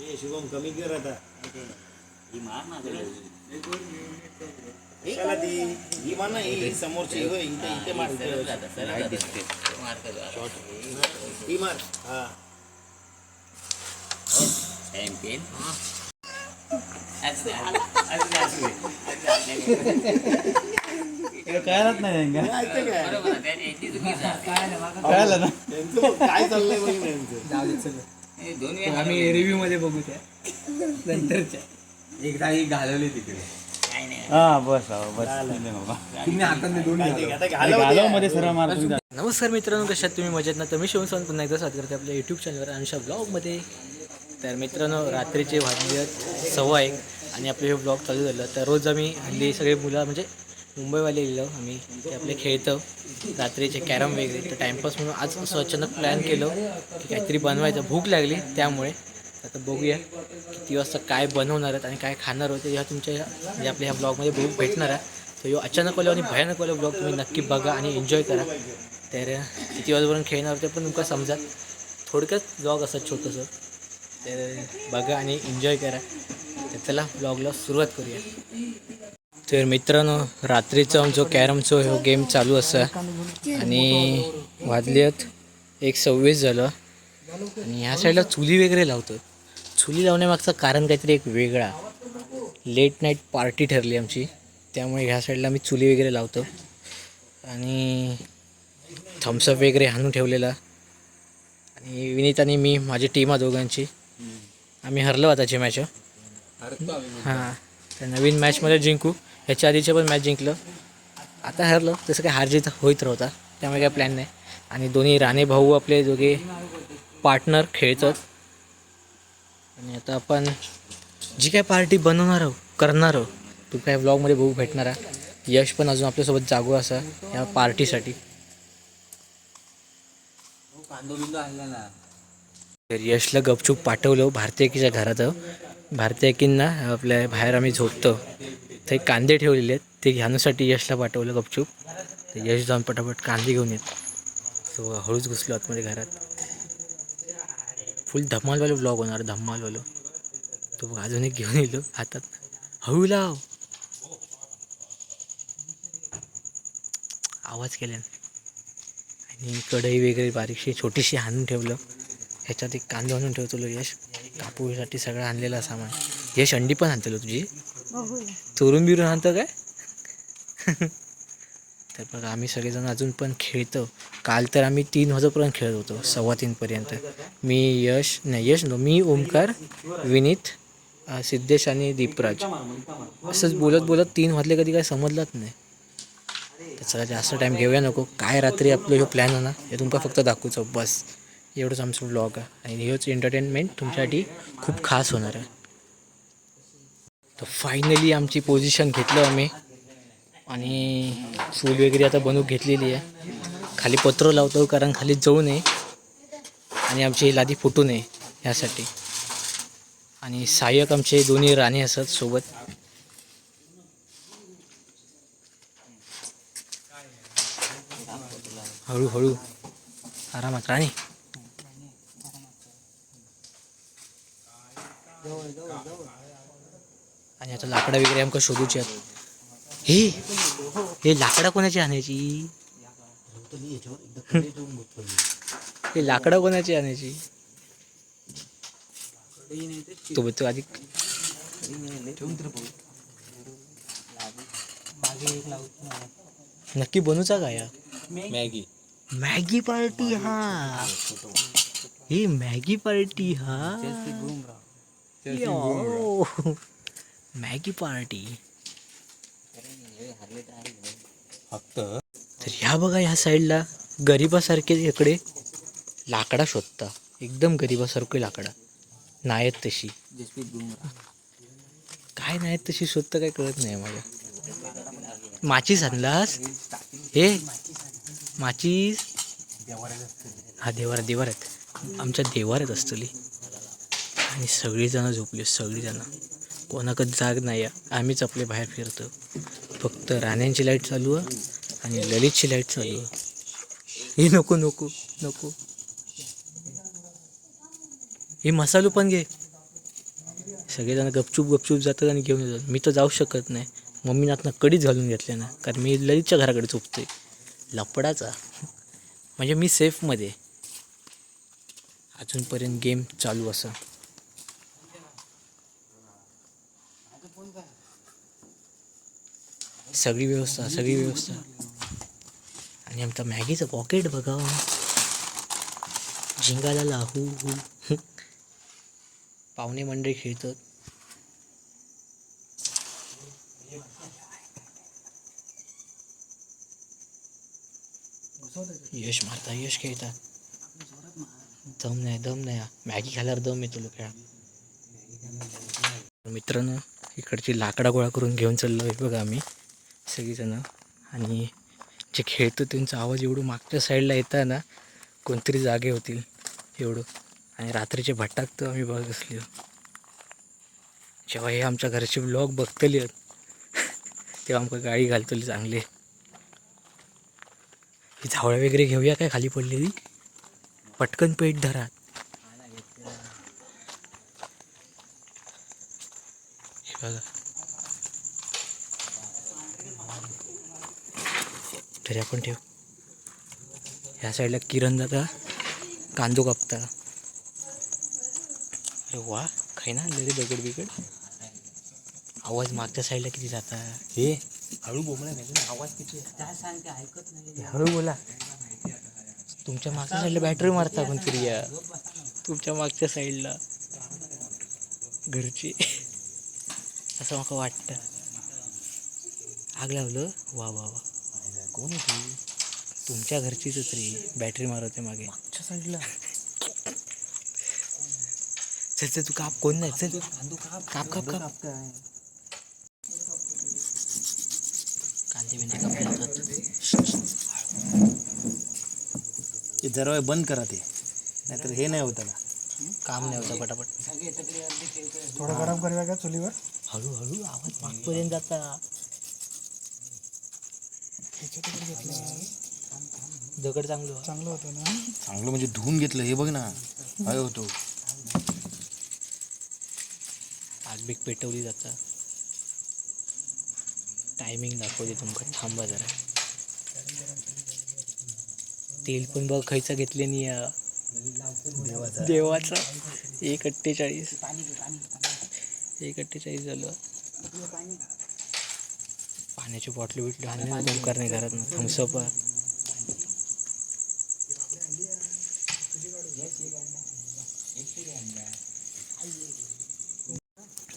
हे शुभम कमी कर आता कशाला ती ही मान ना ही समोरची होय, इथे इथे मार ही मार हा कळलंच नाही त्यांना. कळलं ना? बघ, आम्ही रिव्ह्यू मध्ये बघू त्या. नंतरच्या. एकदा ही घालवली तिकडे. हा बस हा, बस. नाही बाबा. तुम्ही हाताने दोन्ही काय ते, घालवा. आता गालव घालवमध्ये सरळ मार तुम्ही जा. नमस्कार मित्रांनो कशात तुम्ही? मजेत ना? तर मी शिवण पुन्हा एकदा स्वागत करते आपल्या यूट्यूब चॅनलवर अनुषा ब्लॉगमध्ये तर मित्रांनो रात्रीचे वाजले आहेत सव्वा एक आणि आपले हे ब्लॉग चालू झालं. तर रोज आम्ही हल्ली सगळे मुलं म्हणजे मुंबईवाले गेलो आम्ही ते आपले खेळतो. रात्रीचे कॅरम वगैरे तर टाईमपास म्हणून आज असं अचानक प्लॅन केलं की काहीतरी बनवायचं. भूक लागली त्यामुळे. आता बघूया किती वाजता काय बनवणार आहेत आणि काय खाणार होते ह्या तुमच्या म्हणजे आपल्या ह्या ब्लॉगमध्ये भूक भेटणार आहे. तर ह्यो अचानकवाले आणि भयानकवाले ब्लॉग तुम्ही नक्की बघा आणि एन्जॉय करा. तर किती वाजपर्यंत खेळणार होते पण तुमका समजा. थोडक्यात ब्लॉग असं छोटंसं. तर बघा आणि एन्जॉय करा. तर चला ब्लॉगला सुरुवात करूया. तर मित्रांनो रात्रीचा आमचो कॅरमचो ह्यो गेम चालू असा. आणि वाजले आहेत एक सव्वीस झालं. आणि ह्या साईडला चुली वगैरे लावतो चुली लावण्यामागचं कारण काहीतरी एक वेगळा. लेट नाईट पार्टी ठरली आमची. त्यामुळे ह्या साईडला आम्ही चुली वगैरे लावतो. आणि थम्सअप वगैरे आणून ठेवलेला. आणि विनीत आणि मी माझी टीम आहे दोघांची. आम्ही हरलो आताची मॅच हां. तर नवीन मॅचमध्ये जिंकू. ह्याच्या आधीचे पण मॅच जिंकलं. आता हरलो तसं काय हार जीत होईत राहता त्यामुळे काय प्लॅन नाही. आणि दोन्ही राणे भाऊ आपले दोघे पार्टनर खेळतात. आणि आता आपण जी काय पार्टी बनवणार आहोत करणार आहोत तू काय ब्लॉगमध्ये बघू भेटणार आहे. यश पण अजून आपल्यासोबत जागो असा या पार्टीसाठी तर यशला गपचूप पाठवलं भारतीय एकीच्या घरात. भारतीय एकींना आपल्या बाहेर आम्ही झोपतो. ते कांदे ठेवलेले आहेत. ते घेण्यासाठी यशला पाठवलं गपचूप. ते यश जाऊन पटापट कांदे घेऊन येत. सो हळूच घुसलो आतमध्ये घरात. फुल धमालवालं ब्लॉग होणार धमालवालं. तो अजून एक घेऊन येलो हातात. हळू लाव. आवाज केल्यान. आणि कढई वगैरे बारीकशी छोटीशी आणून ठेवलं. ह्याच्यात एक कांदा आणून ठेवतो यश. कापूसाठी सगळं आणलेलं सामान. यश अंडी पण आणतलो तुझी? चोरून बिरून आणतं काय? तर बघा आम्ही सगळेजण अजून पण खेळतो. काल तर आम्ही तीन वाजेपर्यंत खेळत होतो सव्वा तीनपर्यंत मी यश नाही यश नो मी ओमकार विनीत सिद्धेश आणि दीपराज. असंच बोलत बोलत तीन वाजले कधी काय समजलंच नाही. तर चला जास्त टाईम घेऊया नको. काय रात्री आपलं ह्यो प्लॅन आहे ना हे तुमका फक्त दाखवतो बस. एवढंच आमचं ब्लॉग आहे. आणि ह्योच एंटरटेनमेंट तुमच्यासाठी खूप खास होणार आहे. तर फायनली आमची पोझिशन घेतलं आम्ही. आणि चूल वगैरे आता बनवून घेतलेली आहे. खाली पत्र लावतो कारण खाली जळू नये. आणि आमची लादी फुटू नये ह्यासाठी आणि सहाय्यक आमचे दोन्ही राणे असतात सोबत. हळूहळू. आरामात. राणे. आणि आता लाकडं वगैरे आमका शोधूची आहेत. हे हे लाकडं कोणाची आणायची? हे लाकडं कोणाची आणायची? तो बघतो आधी नक्की बनूचा काय या? मॅगी. मॅगी पार्टी हा. ही मॅगी पार्टी हा. Maggi party. फक्त तर ह्या बघा ह्या साईडला गरिबासारखे इकडे लाकडा शोधता. एकदम गरिबासारखे लाकडा. नाहीत तशी. काय नाहीत तशी शोधता काय कळत नाही मला माचीस आणलास? हे? माचीस? हा देवार देवाऱ्यात. आमच्या देवाऱ्यात असतली. आणि सगळीजणं झोपली सगळीजणं. कोणाकडे जाग नाही. आहे. आम्हीच आपले बाहेर फिरतो. फक्त राण्यांची लाइट चालू आहे आणि ललितची लाइट चालू आहे. हे नको नको नको. हे मसालो पण घे. सगळेजण गपचूप गपचूप जातात आणि घेऊन येतात. मी तर जाऊ शकत नाही. मम्मीनं आता कडीच घालून घेतले ना. कारण मी ललितच्या घराकडे चुकतोय लपडाचा म्हणजे मी सेफमध्ये अजूनपर्यंत गेम चालू असं. सगळी व्यवस्था सगळी व्यवस्था. आणि आमचा मॅगीचं पॉकेट बघा. झिंगाला लाहू. हू पाहुणे मंडळी खेळतात. यश मारता यश खेळता. दम नाही दम नाही. मॅगी खाल्यावर दम येतो लोक. खेळा मित्रांनो इकडची लाकडा गोळा करून घेऊन चाललो आहे बघा आम्ही. सगळीजणं. आणि जे खेळतो त्यांचा आवाज एवढं मागच्या साईडला येता ना कोणतरी जागे होतील एवढं. आणि रात्रीचे भटकतो आम्ही बघत असलो जेव्हा हे आमच्या घरचे ब्लॉग बघतले तेव्हा आमका गाडी घालतली चांगली. ही झावळं वगैरे घेऊया काय खाली पडलेली? पटकन पेट धरा हे बघा तरी आपण ठेव. ह्या साईडला किरण दादा कांदो कापता. अरे वा खाय ना लगे दगड बिगड आवाज मागच्या साईडला किती जाता. हे हळू बोमला नाही आवाज किती हे हळू बोला. तुमच्या मागच्या साईडला बॅटरी मारता कोणतरी या तुमच्या मागच्या साईडला. घरची. असं मला वाटतं. आग लावलं? वा वा वा. कोण होती? तुमच्या घरचीच रे बॅटरी मारवते मागे. मागच्या साईडला. चल चल तू काप. कोण नाही? चल. काप काप काप. कांदे बिंदे कापले जातात ते दरवाजे बंद करा ते. नाहीतर हे नाही होत त्याला. काम नाही होतं पटापट थोडं गरम करूया का चुलीवर? हळूहळू आवाज मागपर्यंत जाता. दगड चांगलं. चांगलं होतं ना? चांगलं म्हणजे धुवून घेतलं हे बघ ना. काय होतो? आग बीक पेटवली जाता. टायमिंग दाखवते तुमका थांबा जरा. तेल पण बघ खयचं घेतले नाही या. देवाचा. एक अठ्ठेचाळीस. एक अठ्ठेचाळीस झालं. पाण्याची बॉटल बिटली आणली ना करणे घरात ना थम्सअप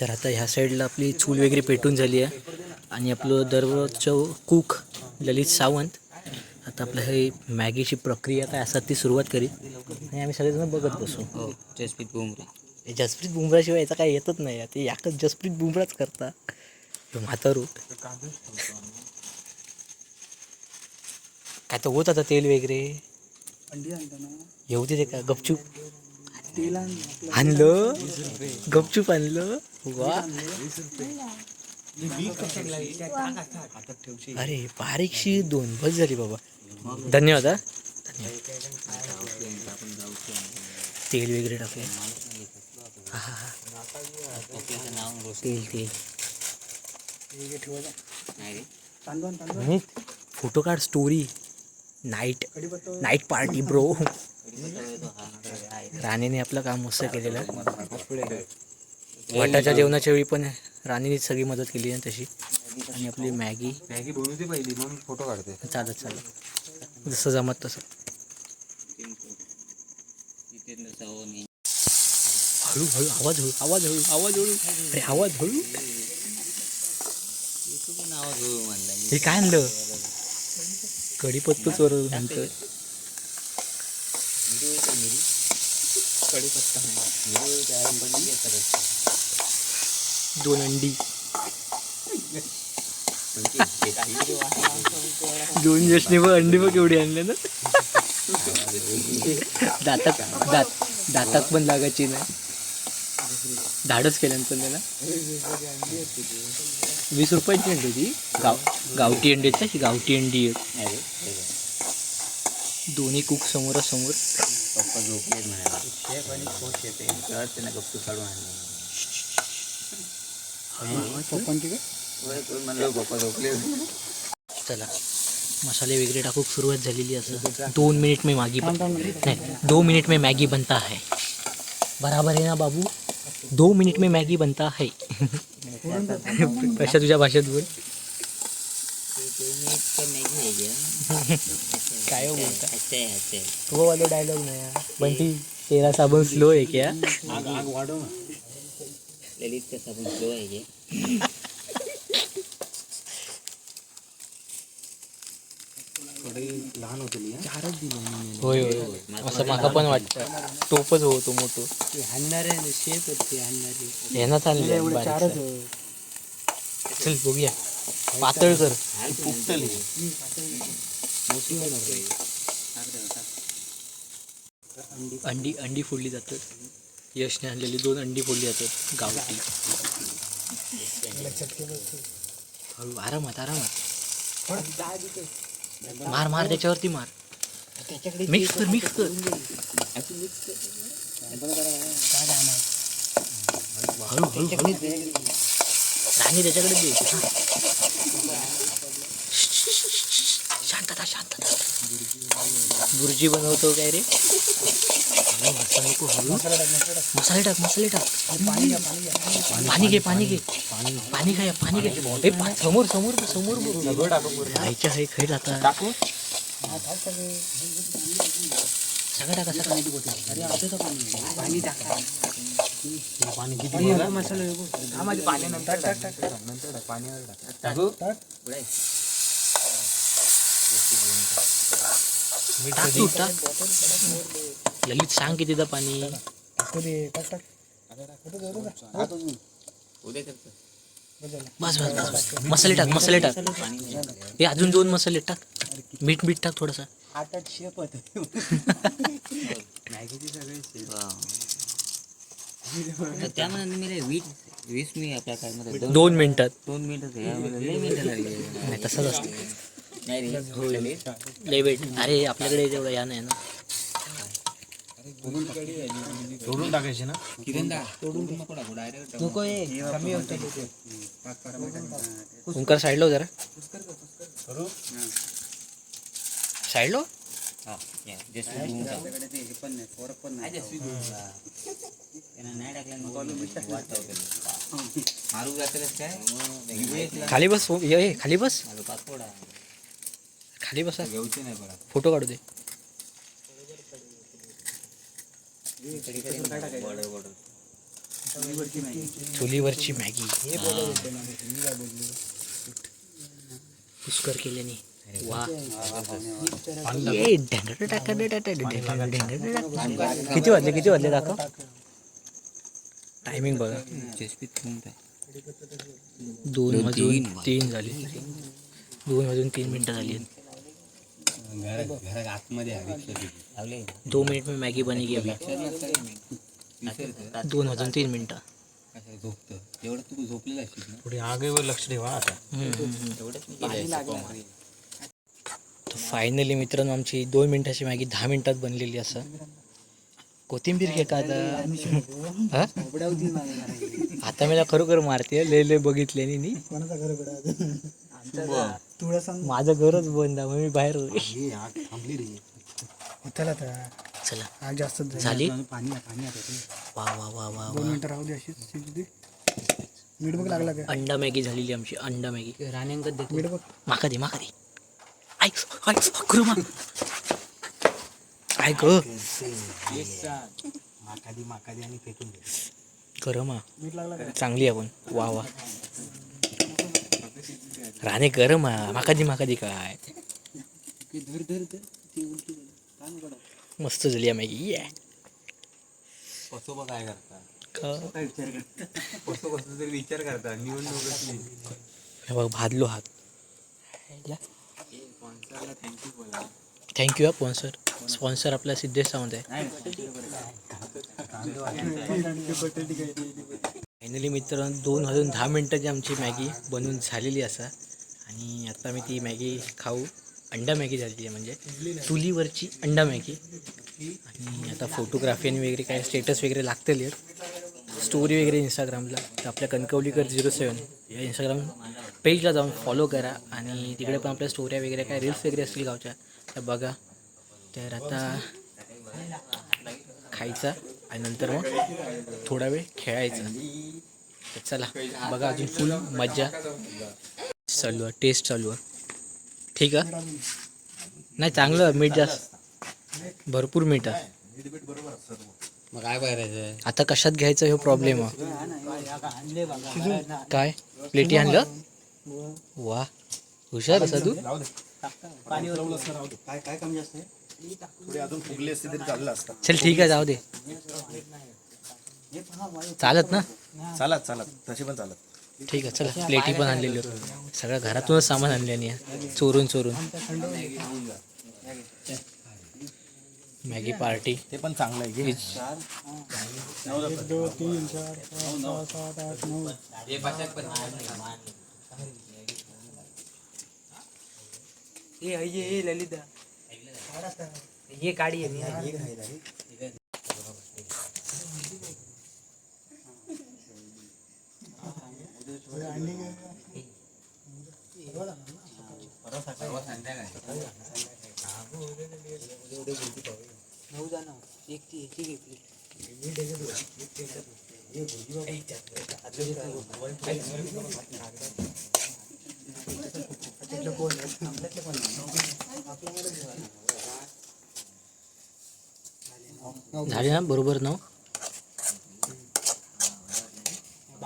तर आता ह्या साईडला आपली चूल वगैरे पेटून झाली आहे. आणि आपलं दररोजचं कुक ललित सावंत. आता आपलं हे मॅगीची प्रक्रिया काय असतात ती सुरुवात करीत आणि आम्ही सगळेजण बघत बसू. हो जसप्रीत बुमरे हे जसप्रीत बुमराशिवाय याचा काही येतच नाही. ते याकच जसप्रीत बुमराच करता. म्हातारू. काय तर होत आता तेल वगैरे. येऊ दे का गपचूप. आणलं. गपचूप आणलं. वा. अरे बारीकशी दोन बस झाली बाबा. धन्यवाद हा. तेल वगैरे टाकले हा हा हा. तेल तेल. ठेवायचं फोटो काढ story night night party bro राणीने आपलं काम मस्त केलेलं. वाटाच्या जेवणाच्या वेळी पण राणीनेच सगळी मदत केली आहे तशी. आणि आपली मॅगी. मॅगी बनवते पहिली म्हणून फोटो काढते. चालत चालत जसं जमत तसं. हळू हळू आवाज हळू आवाज हळू आवाज हळू. अरे आवाज हळू. हे काय आणलं? कढीपत्ताच वर नंतर दोन अंडी. दोन जशने बघ अंडी बघ एवढी आणले ना. दातात दात दातात पण लागायची नाही. धाडच केल्यानंतर त्याला वीस रुपयाची अंडी होती. गाव गावठी अंडी आहेत तशी गावठी अंडी आहेत. दोन्ही कुक समोरासमोर. पप्पा झोपलेत म्हणाला शेफ आणि कोच येते तर त्यांना गप्पू काढून आणले पप्पा म्हणलं पप्पा झोपले चला मसाले वगैरे टाकूक सुरुवात झालेली असं. दोन मिनिट में मॅगी बन नाही दो मिनिट में मैगी बनता है बराबर है ना बाबू? दो मिनिट में मॅगी बनता है कशा तुझ्या भाषेत बोल. काय हो बोलता? तो वाला डायलॉग नाही बंटी तेरा साबण स्लो आहे क्या? आग आग वाढव ललित का साबण स्लो आहे लहान होती होय होय असं माका पण वाटतं. टोपच होतो मोठो. हाणणारे शेप आहेत ते हाणणारे. यांना चालले चारच चल बघूया. पातळ कर. अंडी अंडी फोडली जातात. यशने आणलेली दोन अंडी फोडली जातात. गावठी. हळू आरामात आरामात. मार मार त्याच्यावरती मार. मिक्स कर मिक्स कर. हळू हळू राणी त्याच्याकडे दे. बुर्जी बनवतो काय रे? मसाले टाक मसाले टाक. पाणी घे पाणी घे. पाणी खाय पाणी घे. समोर समोर समोर. खायच्या आहे खाई आता. सगळं टाका सगळं. टाक. तू टाक. सांग किती दा पाणी टाकू दे टाक. टाक उद्या करतो. बस बस बस बस मसाले टाक मसाले टाक हे अजून दोन मसाले टाक मीठ मीठ टाक थोडासा त्यामध्ये मी वीस वीस मी आपल्या काय दोन मिनिटात दोन मिनिटं. लई मिनिटं लागली. नाही तसंच असतं. नाही रे हो लय अरे आपल्याकडे तेवढं या नाही ना. सोडून टाकायचे ना? तोडून नको टाकू डायरेक्ट नको हे कमी होतं ओंकार साईडला हो जरा. साईडला हो? हा खाली बस हो, ये ये, खाली बस. खाली बसा. घेऊचे नाही परत. फोटो काढू दे. चुलीवरची मॅगी. पुष्कर केल्याने. किती वाजले किती वाजले दाखव? टायमिंग बघा. दोन वाजून तीन. झाले. दोन वाजून तीन मिनिटं झाली घरात आतमध्ये दो मिनिट में मॅगी बनेगी अभी दोन वाजून तीन मिनिटं. कसं झोपतं? एवढं तू झोपलेला असशील ना थोडी आगीवर लक्ष ठेवा आता. हम्म, हम्म, हम्म. तेवढंच मी केलं फायनली मित्रांनो आमची दोन मिनिटाची मॅगी दहा मिनिटात बनलेली असं. कोथिंबीर घे का आता? हा? आता मला खरोखर मारते लय लय बघितले नी. गडा तुळा सांग माझं घरच बंद आहे मग मी बाहेर. हे आग थांबली रे. होताला तर. चला. आग जास्त झाली? पाणी आहे, पाणी. वा वा वा वा दोन मिनिटं राहू दे अशीच शिजू दे मीठ बघ लागला काय अंडा मॅगी झालेली आमची अंडा मॅगी. राण्यांकत देतो. मीठ बघ माका दे माका दे. ऐक ऐक अकरू मा. ऐक ग माकादी माकादी आणि फेकून दे. गरम मीठ लागला काय चांगली आहे पण. वा वा. राणे गरम हा माका दे माका दे काय. मस्त झाली मॅगी ये. काय करता? विचार कर करता निवडणूक बघ भाजलो हात. थँक्यू हा स्पॉन्सर स्पॉन्सर आपला सिद्धेश सावंत आहे. फायनली मित्रांनो दोन वाजून दहा मिनटाची आमची मॅगी बनवून झालेली असा. आणि आता मी ती मॅगी खाऊ. अंडा मॅगी झालेली आहे म्हणजे. चुलीवरची अंडा मॅगी. आणि आता फोटोग्राफी आणि वगैरे काय स्टेटस वगैरे लागतील स्टोरी वगैरे इंस्टाग्रामला तर आपल्या कणकवलीकर झिरो सेवन या इंस्टाग्राम पेजला जाऊन फॉलो करा. आणि तिकडे पण आपल्या स्टोऱ्या वगैरे काय रील्स वगैरे असतील गावच्या. त्या बघा. तर आता खायचा आणि नंतर मग थोडा वेळ खेळायचा. तर चला बघा अजून फुल मज्जा. चालू आहे टेस्ट चालू आहे. ठीक आहे? नाही चांगलं मीठ जास्त. भरपूर मीठ आहे. मग काय करायचं आता कशात घ्यायचं हे प्रॉब्लेम आहे. काय? प्लेटी आणलं? वा. हुशार असा तू चल ठीक आहे जाऊ दे. चालत ना? चालत चालत. तशी पण चालत. ठीक आहे चला. प्लेटी पण आणलेली होती. सगळं घरातूनच सामान आणले आणि चोरून चोरून. मॅगी पार्टी ते पण चांगलं आहे घे. दोन तीन चार पाच सहा सात आठ नऊ ललिता ये झाले ना? बरोबर ना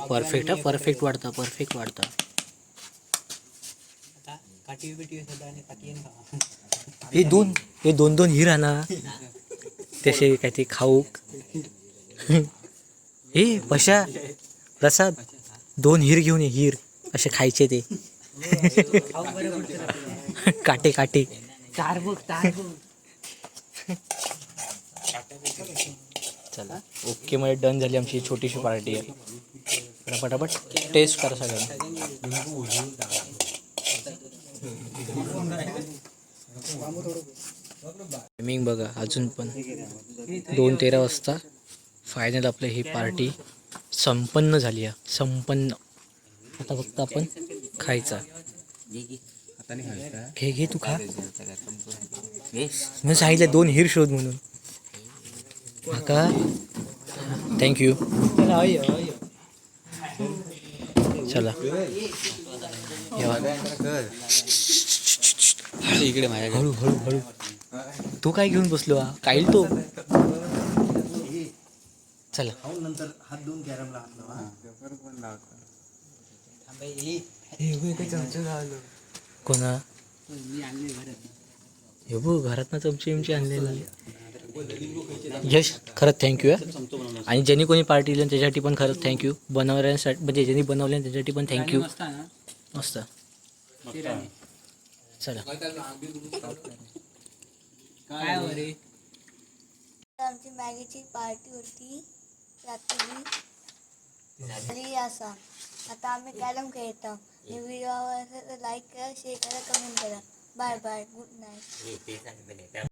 परफेक्ट हा परफेक्ट वाढता परफेक्ट वाढता. हे दोन हे दोन दोन हिरा ना तसे काय ते खाऊक. हे पशा प्रसाद दोन हिर घेऊन ये हिर असे खायचे ते. काटे काटे. चार बघ चार चला ओके मध्ये डन झाली आमची छोटीशी पार्टी. आहे जरा पटापट टेस्ट करा सगळ्यांना टायमिंग बघा अजून पण दोन तेरा वाजता फायनल आपलं ही पार्टी संपन्न झाली आहे. संपन्न. आता फक्त आपण खायचा. घे घे तू खा. मी सांगितलं दोन हिर शोध म्हणून. थँक्यू चला. इकडे माझ्या हळू हळू हळू. तू काय घेऊन बसलो हा तो? चला. नंतर हात धुवून कॅरमला हात लावा कोणा? हे बघ घरात चमची विमची आणलेली. यश खरंच थँक्यू आहे आणि ज्यांनी कोणी पार्टी दिली त्याच्यासाठी पण खरंच थँक्यू बनवण्यासाठी म्हणजे ज्यांनी बनवले त्याच्यासाठी पण थँक्यू मस्त चला. आमची मॅगीची पार्टी होती रात्री. असा. आता आम्ही कॅरम खेळतो. आणि व्हिडिओ लाईक करा शेअर करा कमेंट करा. Bye bye good night